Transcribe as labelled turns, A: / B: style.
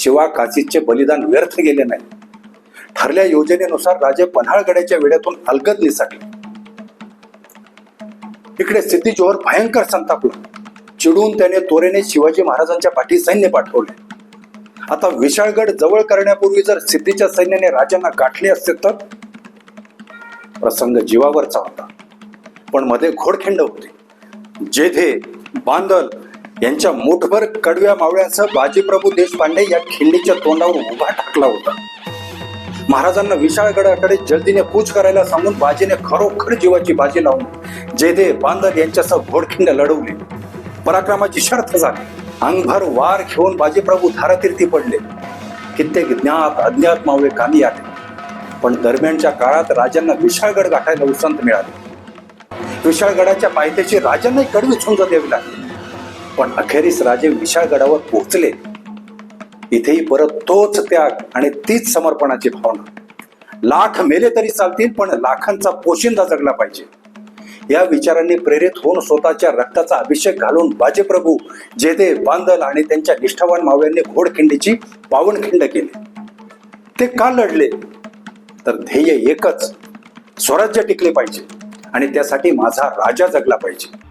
A: शिवा काशीचे बलिदान व्यर्थ गेले नाही. ठरल्या योजनेनुसार राजे पन्हाळगडाच्या वेड्यातून अलगद निसटले. इकडे सिद्धी जोहर भयंकर संतापला. चिडून त्याने तोरेने शिवाजी महाराजांच्या पाठी सैन्य पाठवले. आता विशाळगड जवळ करण्यापूर्वी जर सिद्धीच्या सैन्याने राजांना गाठले असते तर? प्रसंग जीवावरचा होता. पण मध्ये घोडखिंड होते. जेधे बांदल यांच्या मुठभर कडव्या मावळ्याचं बाजीप्रभू देशपांडे या खिंडीच्या तोंडावर उभा टाकला होता. महाराजांना विशाळगडाकडे जल्दीने कूच करायला सांगून बाजीने खरोखर जीवाची बाजी लावून जेदे बांदल यांच्यासह घोडखिंड लढवली. पराक्रमाची शर्थ झाली. अंगभर वार घेऊन बाजीप्रभू धारातीर्थी पडले. कित्येक ज्ञात अज्ञात मावळे कामी आले. पण दरम्यानच्या काळात राजांना विशाळगड गाठायला उसंत मिळाले. विशाळगडाच्या पायथ्याची राजांनाही कडवी झुंज द्यावी लागली. पण अखेरीस राजे विशाळगडावर पोहोचले. इथेही परत तोच त्याग आणि तीच समर्पणाची भावना. लाख मेले तरी चालतील पण लाखांचा पोशिंदा जगला पाहिजे. या विचारांनी प्रेरित होऊन स्वतःच्या रक्ताचा अभिषेक घालून बाजेप्रभू जेदे बांदल आणि त्यांच्या निष्ठावान मावळ्यांनी घोडखिंडीची पावनखिंड केली. ते का लढले? तर ध्येय एकच स्वराज्य टिकले पाहिजे आणि त्यासाठी माझा राजा जगला पाहिजे.